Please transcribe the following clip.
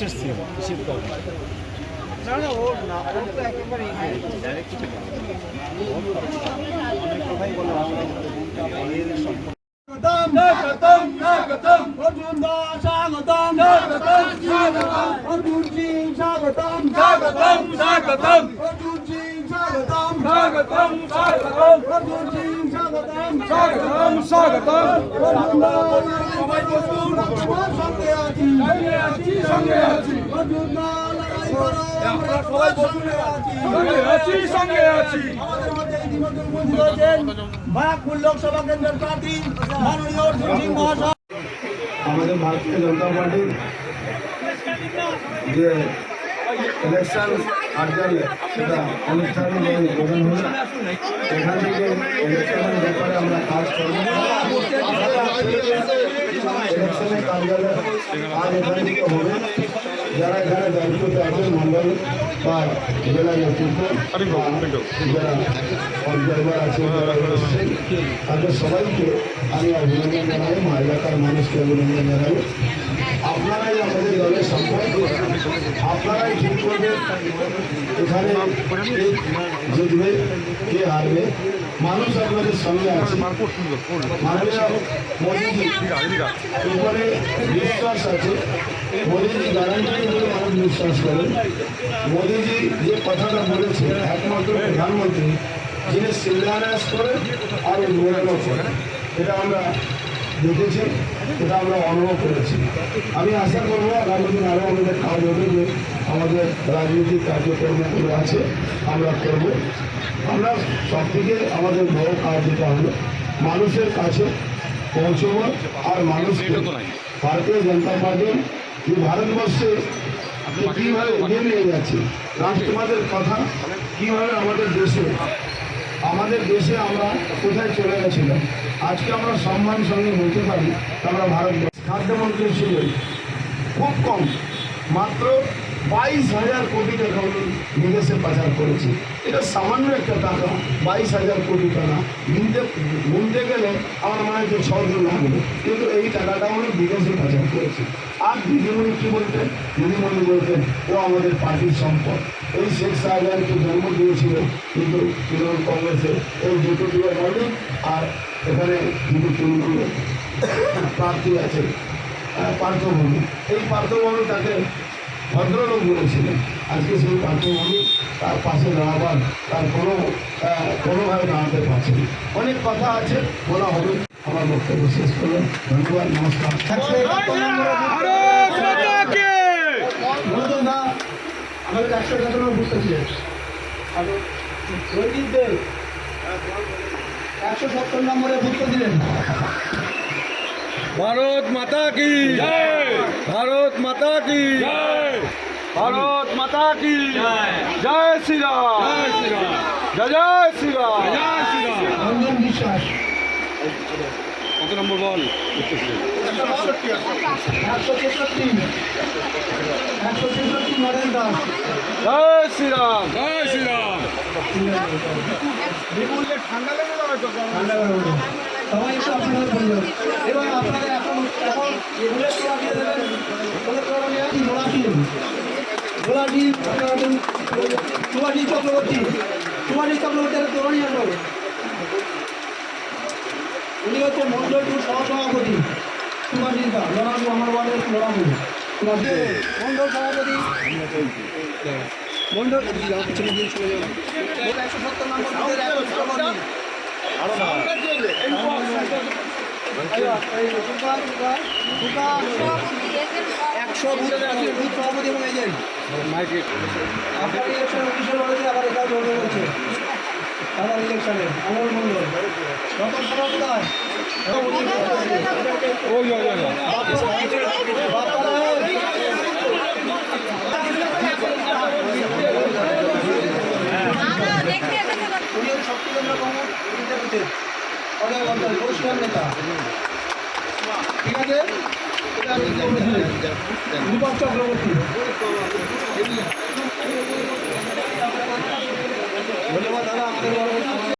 কিসের সিম কিসের না না ও না ও তো একেবারে স্বাগতম স্বাগতম অর্জুন দা স্বাগতম স্বাগতম স্বাগতম অর্জুন সিং স্বাগতম স্বাগতম স্বাগতম অর্জুন সিং স্বাগতম স্বাগতম স্বাগতম অর্জুন সিং স্বাগতম স্বাগতম স্বাগতম অর্জুন সবাই বসুন তোমার সঙ্গে আছি সঙ্গে আছি সঙ্গে আছি অর্জুন দা লড়াই করো আমাদের ভারতীয় জনতা পার্টির যে ইলেকশন কার্যালয় সেটা অনুষ্ঠানে উদ্বোধন হলো। এখান থেকে ইলেকশনের ব্যাপারে আমরা কাজ করব। ইলেকশনের কার্যালয় হবে। যারা এখানে দায়িত্বতে আছেন মন্ডল বা জেলা নেতৃত্ব যারা অবজারভার আছে যারা এসেছেন তাদের সবাইকে আমি অভিনন্দন জানাই মা এলাকার মানুষকে অভিনন্দন জানাই। আপনারাই আমাদের দলের সম্পদ। আপনারাই ঠিক করবেন। এখানে কে জিতবে কে হারবে? মানুষ আপনাদের সঙ্গে আছে। উপরে বিশ্বাস আছে মোদীজি গ্যারান্টি করে মানুষ বিশ্বাস করেন মোদীজি যে কথাটা বলেছে একমাত্র প্রধানমন্ত্রী যিনি শিলান্যাস করেন আর উদ্বোধনও করেন। এটা আমরা দেখেছি এটা আমরা অনুভব করেছি। আমি আশা করব আগামী দিন আরও আমাদের কাজ হবে যে আমাদের রাজনৈতিক কার্যক্রমগুলো আছে আমরা করব। আমরা সব থেকে আমাদের বড় কাজ যেটা হলো, মানুষের কাছে পৌঁছব আর মানুষ ভারতীয় জনতা পার্টি যে ভারতবর্ষে কীভাবে এগিয়ে নিয়ে যাচ্ছে, রাষ্ট্রবাদের কথা, কীভাবে আমাদের দেশে আমাদের দেশে আমরা কোথায় চলে গেছিলাম, আজকে আমরা সম্মান সঙ্গে বলতে পারি, আমরা ভারত খাদ্যমন্ত্রী ছিলেন, খুব কম, মাত্র বাইশ হাজার কোটি টাকা উনি বিদেশে পাচার করেছে। এটা সামান্য একটা টাকা, বাইশ হাজার কোটি টাকা। গুনতে গুনতে গেলে আমার মনে হচ্ছে ছ দিন লাগবে। কিন্তু এই টাকাটা উনি বিদেশে পাচার করেছে। আর দিদিমণি কী বলতেন? দিদিমণি বলতেন, ও আমাদের পার্টির সম্পদ। এই শেখ শাহজাহানকে জন্ম দিয়েছিল, কিন্তু তৃণমূল কংগ্রেসের এই দুটো দুটো বলে আর এখানে দুটো তৃণমূলের প্রার্থী আছে পার্থভূমি এই পার্থভূমি তাকে ভদ্রলোক বলেছিলেন আজকে সেই পার্থভূমি তার পাশে দাঁড়াবার তার কোনো কোনোভাবে দাঁড়াতে পারছে। অনেক কথা আছে বলা হবে আমার বক্তব্য শেষ করলাম। ধন্যবাদ নমস্কার। বলুন না আমাদের একশো টাকা বুঝতে ছিলেন আর রঞ্জিত দেব একশো সত্তর নম্বরে বুঝতে দিলেন। ভারত মাতা কি? ভারত মাতা কি? ভারত মাতা কি? জয় শ্রীরাম। জয় জয় শ্রীরাম। রঞ্জন বিশ্বাস কত নম্বর বল? একশো তেষট্টি একশো তেষট্টি নরেন জয় শ্রীরাম। জয় শ্রীরাম। ঠান্ডা বেরোবে। সবাই একটু আপনাদের বলবেন এবং আপনারা এখন এখন এগুলো দিয়ে দেবেন ওগুলো তোলা নিয়ে জোড়াটি চুয়াটি চক্রবর্তী চুয়াটি চক্রবর্তী একটা তোলা নিয়ে আসব উনি হচ্ছে মন্ডল টু সহসভাপতি। চুয়াটি দা লড়াবু আমার ওয়ার্ডের লড়াবু মন্ডল সভাপতি। মন্ডল পিছনে দিয়ে চলে যাবে একশো সত্তর নম্বর একশো সভাপতি একশো বুথ সভাপতি এবং এজেন্ট আপনার ইলেকশন অফিসে লড়েছে আবার এটাও লড়বে বলছে আমার শক্তিকেন্দ্র কংগ্রেস অনেক পরিষ্কার নেতা ঠিক আছে দীপক চক্রবর্তী ধন্যবাদ দাদা আমাদের